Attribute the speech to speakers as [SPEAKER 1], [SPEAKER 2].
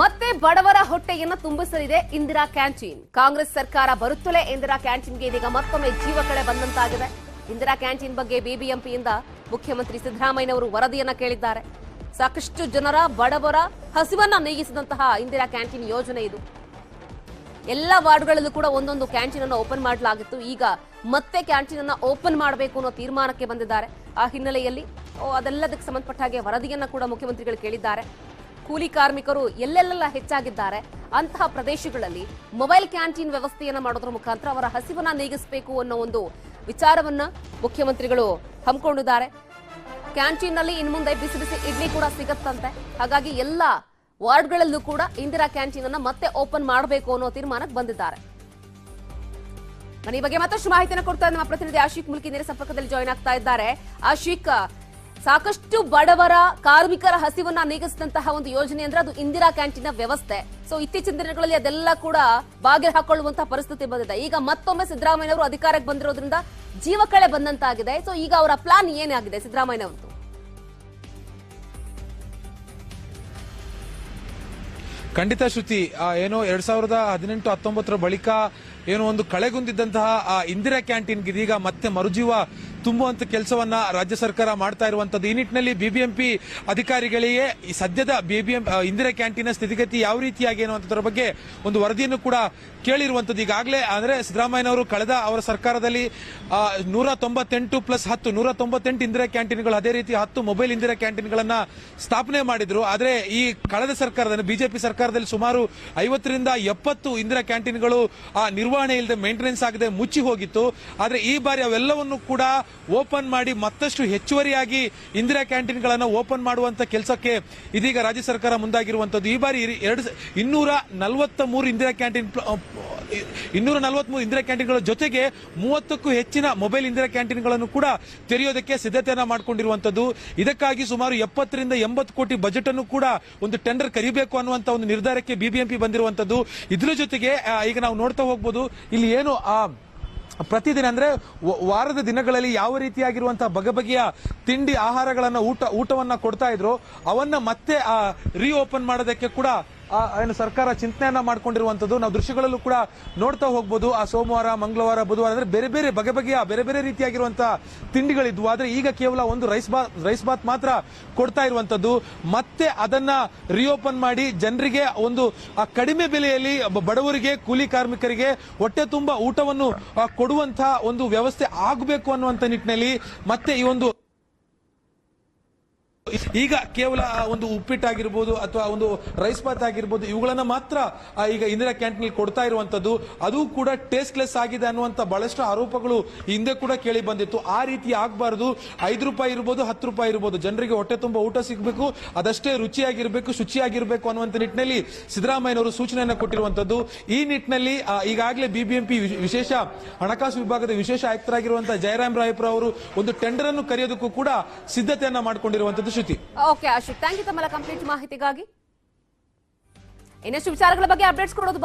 [SPEAKER 1] ಮತ್ತೆ ಬಡವರ ಹೊಟ್ಟೆಯನ್ನು ತುಂಬಿಸಲಿದೆ ಇಂದಿರಾ ಕ್ಯಾಂಟೀನ್. ಕಾಂಗ್ರೆಸ್ ಸರ್ಕಾರ ಬರುತ್ತಲೇ ಇಂದಿರಾ ಕ್ಯಾಂಟೀನ್ಗೆ ಇದೀಗ ಮತ್ತೊಮ್ಮೆ ಜೀವ ಕಳೆ ಬಂದಂತಾಗಿದೆ. ಇಂದಿರಾ ಕ್ಯಾಂಟೀನ್ ಬಗ್ಗೆ ಬಿಬಿಎಂಪಿಯಿಂದ ಮುಖ್ಯಮಂತ್ರಿ ಸಿದ್ದರಾಮಯ್ಯನವರು ವರದಿಯನ್ನ ಕೇಳಿದ್ದಾರೆ. ಸಾಕಷ್ಟು ಜನರ, ಬಡವರ ಹಸಿವನ್ನ ನೀಗಿಸಿದಂತಹ ಇಂದಿರಾ ಕ್ಯಾಂಟೀನ್ ಯೋಜನೆ ಇದು. ಎಲ್ಲ ವಾರ್ಡ್ಗಳಲ್ಲೂ ಕೂಡ ಒಂದೊಂದು ಕ್ಯಾಂಟೀನ್ ಅನ್ನು ಓಪನ್ ಮಾಡಲಾಗಿತ್ತು. ಈಗ ಮತ್ತೆ ಕ್ಯಾಂಟೀನ್ ಅನ್ನ ಓಪನ್ ಮಾಡಬೇಕು ಅನ್ನೋ ತೀರ್ಮಾನಕ್ಕೆ ಬಂದಿದ್ದಾರೆ. ಆ ಹಿನ್ನೆಲೆಯಲ್ಲಿ ಅದೆಲ್ಲದಕ್ಕೆ ಸಂಬಂಧಪಟ್ಟ ಹಾಗೆ ವರದಿಯನ್ನ ಕೂಡ ಮುಖ್ಯಮಂತ್ರಿಗಳು ಕೇಳಿದ್ದಾರೆ. ಕೂಲಿ ಕಾರ್ಮಿಕರು ಎಲ್ಲೆಲ್ಲೆಲ್ಲ ಹೆಚ್ಚಾಗಿದ್ದಾರೆ, ಅಂತಹ ಪ್ರದೇಶಗಳಲ್ಲಿ ಮೊಬೈಲ್ ಕ್ಯಾಂಟೀನ್ ವ್ಯವಸ್ಥೆಯನ್ನು ಮಾಡೋದ್ರ ಮುಖಾಂತರ ಅವರ ಹಸಿವನ್ನ ನೀಗಿಸಬೇಕು ಅನ್ನೋ ಒಂದು ವಿಚಾರವನ್ನ ಮುಖ್ಯಮಂತ್ರಿಗಳು ಹಮ್ಮಿಕೊಂಡಿದ್ದಾರೆ. ಕ್ಯಾಂಟೀನ್ನಲ್ಲಿ ಇನ್ ಮುಂದೆ ಬಿಸಿ ಬಿಸಿ ಇಡ್ಲಿ ಕೂಡ ಸಿಗತ್ತಂತೆ. ಹಾಗಾಗಿ ಎಲ್ಲ ವಾರ್ಡ್ಗಳಲ್ಲೂ ಕೂಡ ಇಂದಿರಾ ಕ್ಯಾಂಟೀನ್ ಅನ್ನ ಮತ್ತೆ ಓಪನ್ ಮಾಡಬೇಕು ಅನ್ನೋ ತೀರ್ಮಾನಕ್ಕೆ ಬಂದಿದ್ದಾರೆ. ಬಗ್ಗೆ ಮತ್ತಷ್ಟು ಮಾಹಿತಿಯನ್ನು ಕೊಡ್ತಾ ನಮ್ಮ ಪ್ರತಿನಿಧಿ ಆಶಿಕ್ ಮುಲ್ಕಿ ನೇರ ಸಂಪರ್ಕದಲ್ಲಿ ಜಾಯ್ನ್ ಆಗ್ತಾ ಇದ್ದಾರೆ. ಆಶಿಕ್ ಸಾಕಷ್ಟು ಬಡವರ ಕಾರ್ಮಿಕರ ಹಸಿವನ್ನ ನೀಗಿಸಿದಂತಹ ಒಂದು ಯೋಜನೆ ಅಂದ್ರೆ ಅದು ಇಂದಿರಾ ಕ್ಯಾಂಟೀನ್ ವ್ಯವಸ್ಥೆ. ಸೊ ಇತ್ತೀಚಿನ ದಿನಗಳಲ್ಲಿ ಅದೆಲ್ಲ ಕೂಡ ಬಾಗಿಲು ಹಾಕೊಳ್ಳುವಂತಹ ಪರಿಸ್ಥಿತಿ ಬಂದಿದೆ. ಈಗ ಮತ್ತೊಮ್ಮೆ ಸಿದ್ದರಾಮಯ್ಯ ಅವರು ಅಧಿಕಾರಕ್ಕೆ ಬಂದಿರೋದ್ರಿಂದ ಜೀವಕಳೆ ಬಂದಂತಾಗಿದೆ. ಸೊ ಈಗ ಅವರ ಪ್ಲಾನ್ ಏನಾಗಿದೆ ಅವರು
[SPEAKER 2] ಖಂಡಿತ ಶ್ರುತಿ ಏನು ಎರಡ್ ಸಾವಿರದ ಹದಿನೆಂಟು, ಹತ್ತೊಂಬತ್ತರ ಬಳಿಕ ಏನು ಒಂದು ಕಳೆಗುಂದಿದ್ದಂತಹ ಇಂದಿರಾ ಕ್ಯಾಂಟೀನ್ಗೆ ಇದೀಗ ಮತ್ತೆ ಮರುಜೀವ ತುಂಬುವಂತ ಕೆಲಸವನ್ನ ರಾಜ್ಯ ಸರ್ಕಾರ ಮಾಡ್ತಾ ಇರುವಂತದ್ದು. ಈ ನಿಟ್ಟಿನಲ್ಲಿ ಬಿಬಿಎಂಪಿ ಅಧಿಕಾರಿಗಳಿಗೆ ಈ ಸದ್ಯದ ಬಿಬಿಎಂ ಇಂದಿರಾ ಕ್ಯಾಂಟೀನ್ ಸ್ಥಿತಿಗತಿ ಯಾವ ರೀತಿಯಾಗಿ ಅನ್ನುವಂಥದ್ರ ಬಗ್ಗೆ ಒಂದು ವರದಿಯನ್ನು ಕೂಡ ಕೇಳಿರುವಂತದ್ದು. ಈಗಾಗಲೇ ಅಂದ್ರೆ ಸಿದ್ದರಾಮಯ್ಯನವರು ಕಳೆದ ಅವರ ಸರ್ಕಾರದಲ್ಲಿ ನೂರ ತೊಂಬತ್ತೆಂಟು ಪ್ಲಸ್ ಹತ್ತು ನೂರ ತೊಂಬತ್ತೆಂಟು ಇಂದಿರಾ ಕ್ಯಾಂಟೀನ್ಗಳು, ಅದೇ ರೀತಿ ಹತ್ತು ಮೊಬೈಲ್ ಇಂದಿರಾ ಕ್ಯಾಂಟೀನ್ಗಳನ್ನ ಸ್ಥಾಪನೆ ಮಾಡಿದ್ರು. ಆದ್ರೆ ಈ ಕಳೆದ ಸರ್ಕಾರದಲ್ಲಿ ಬಿಜೆಪಿ ಸರ್ಕಾರದಲ್ಲಿ ಸುಮಾರು ಐವತ್ತರಿಂದ ಎಪ್ಪತ್ತು ಇಂದಿರಾ ಕ್ಯಾಂಟೀನ್ಗಳು, ಆ, ನಿರ್ವಹಣೆ ಇಲ್ಲದೆ ಮೇಂಟೆನೆನ್ಸ್ ಆಗದೆ ಮುಚ್ಚಿ ಹೋಗಿತ್ತು. ಆದ್ರೆ ಈ ಬಾರಿ ಅವೆಲ್ಲವನ್ನು ಕೂಡ ಓಪನ್ ಮಾಡಿ ಮತ್ತಷ್ಟು ಹೆಚ್ಚುವರಿಯಾಗಿ ಇಂದಿರಾ ಕ್ಯಾಂಟೀನ್ಗಳನ್ನು ಓಪನ್ ಮಾಡುವಂತ ಕೆಲಸಕ್ಕೆ ಇದೀಗ ರಾಜ್ಯ ಸರ್ಕಾರ ಮುಂದಾಗಿರುವಂತದ್ದು. ಈ ಬಾರಿ ಎರಡು ಇನ್ನೂರ ನಲವತ್ತ ಮೂರು ಇಂದಿರಾ ಕ್ಯಾಂಟೀನ್ ಇನ್ನೂರ ಇನ್ನೂರ ನಲವತ್ಮೂರು ಇಂದಿರಾ ಕ್ಯಾಂಟೀನ್ಗಳ ಜೊತೆಗೆ ಮೂವತ್ತಕ್ಕೂ ಹೆಚ್ಚಿನ ಮೊಬೈಲ್ ಇಂದಿರಾ ಕ್ಯಾಂಟೀನ್ಗಳನ್ನು ಕೂಡ ತೆರೆಯೋದಕ್ಕೆ ಸಿದ್ಧತೆಯನ್ನು ಮಾಡಿಕೊಂಡಿರುವಂತದ್ದು. ಇದಕ್ಕಾಗಿ ಸುಮಾರು ಎಪ್ಪತ್ತರಿಂದ ಎಂಬತ್ತು ಕೋಟಿ ಬಜೆಟ್ ಅನ್ನು ಕೂಡ ಒಂದು ಟೆಂಡರ್ ಕರಿಬೇಕು ಅನ್ನುವಂತ ಒಂದು ನಿರ್ಧಾರಕ್ಕೆ ಬಿಬಿಎಂಪಿ ಬಂದಿರುವಂತದ್ದು. ಇದ್ರ ಜೊತೆಗೆ ಈಗ ನಾವು ನೋಡ್ತಾ ಹೋಗ್ಬೋದು. ಇಲ್ಲಿ ಏನು ಆ ಪ್ರತಿದಿನ ಅಂದ್ರೆ ವಾರದ ದಿನಗಳಲ್ಲಿ ಯಾವ ರೀತಿಯಾಗಿರುವಂತಹ ಬಗೆ ಬಗೆಯ ತಿಂಡಿ ಆಹಾರಗಳನ್ನ ಊಟ, ಊಟವನ್ನ ಕೊಡ್ತಾ ಇದ್ರು, ಅವನ್ನ ಮತ್ತೆ ರೀಓಪನ್ ಮಾಡೋದಕ್ಕೆ ಕೂಡ ಏನು ಸರ್ಕಾರ ಚಿಂತನೆಯನ್ನ ಮಾಡ್ಕೊಂಡಿರುವಂತದ್ದು, ನಾವು ದೃಶ್ಯಗಳಲ್ಲೂ ಕೂಡ ನೋಡ್ತಾ ಹೋಗ್ಬೋದು. ಆ ಸೋಮವಾರ, ಮಂಗಳವಾರ, ಬುಧವಾರ ಅಂದ್ರೆ ಬೇರೆ ಬೇರೆ ಬಗೆ ಬಗೆಯ, ಬೇರೆ ಬೇರೆ ರೀತಿಯಾಗಿರುವಂತಹ ತಿಂಡಿಗಳಿದ್ವು. ಆದ್ರೆ ಈಗ ಕೇವಲ ಒಂದು ರೈಸ್ ಬಾತ್ ರೈಸ್ ಬಾತ್ ಮಾತ್ರ ಕೊಡ್ತಾ ಇರುವಂತದ್ದು. ಮತ್ತೆ ಅದನ್ನ ರಿಓಪನ್ ಮಾಡಿ ಜನರಿಗೆ ಒಂದು ಕಡಿಮೆ ಬೆಲೆಯಲ್ಲಿ ಬಡವರಿಗೆ, ಕೂಲಿ ಕಾರ್ಮಿಕರಿಗೆ ಹೊಟ್ಟೆ ತುಂಬಾ ಊಟವನ್ನು ಕೊಡುವಂತಹ ಒಂದು ವ್ಯವಸ್ಥೆ ಆಗಬೇಕು ಅನ್ನುವಂತ ನಿಟ್ಟಿನಲ್ಲಿ ಮತ್ತೆ ಈ ಒಂದು ಈಗ ಕೇವಲ ಒಂದು ಉಪ್ಪಿಟ್ಟಾಗಿರ್ಬೋದು ಅಥವಾ ಒಂದು ರೈಸ್ ಬಾತ್ ಆಗಿರ್ಬೋದು, ಇವುಗಳನ್ನ ಮಾತ್ರ ಈಗ ಇಂದಿರಾ ಕ್ಯಾಂಟೀನ್ ಕೊಡ್ತಾ ಇರುವಂತದ್ದು, ಅದು ಕೂಡ ಟೇಸ್ಟ್ಲೆಸ್ ಆಗಿದೆ ಅನ್ನುವಂತ ಬಹಳಷ್ಟು ಆರೋಪಗಳು ಹಿಂದೆ ಕೂಡ ಕೇಳಿ ಬಂದಿತ್ತು. ಆ ರೀತಿ ಆಗಬಾರದು. ಐದು ರೂಪಾಯಿ ಇರ್ಬೋದು, ಹತ್ತು ರೂಪಾಯಿ ಇರ್ಬೋದು. ಜನರಿಗೆ ಹೊಟ್ಟೆ ತುಂಬ ಊಟ ಸಿಗಬೇಕು, ಅದಷ್ಟೇ ರುಚಿಯಾಗಿರ್ಬೇಕು, ಶುಚಿಯಾಗಿರ್ಬೇಕು ಅನ್ನುವಂತ ನಿಟ್ಟಿನಲ್ಲಿ ಸಿದ್ದರಾಮಯ್ಯನವರು ಸೂಚನೆಯನ್ನು ಕೊಟ್ಟಿರುವಂತದ್ದು. ಈ ನಿಟ್ಟಿನಲ್ಲಿ ಈಗಾಗಲೇ ಬಿಬಿಎಂಪಿ ವಿಶೇಷ ಹಣಕಾಸು ವಿಭಾಗದ ವಿಶೇಷ ಆಯುಕ್ತರಾಗಿರುವಂತಹ ಜಯರಾಮ್ ರಾಯಪುರ ಅವರು ಒಂದು ಟೆಂಡರ್ ಅನ್ನು ಕರೆಯೋದಕ್ಕೂ ಕೂಡ ಸಿದ್ಧತೆಯನ್ನ ಮಾಡಿಕೊಂಡಿರುವಂತದ್ದು Shruti
[SPEAKER 1] okay Ashok thank you ತಮ್ಮ ಕಂಪ್ಲೀಟ್ ಮಾಹಿತಿಗಾಗಿ. ಇನ್ನಷ್ಟು ವಿಚಾರಗಳ ಬಗ್ಗೆ ಅಪ್ಡೇಟ್ಸ್ ಕೊಡೋದು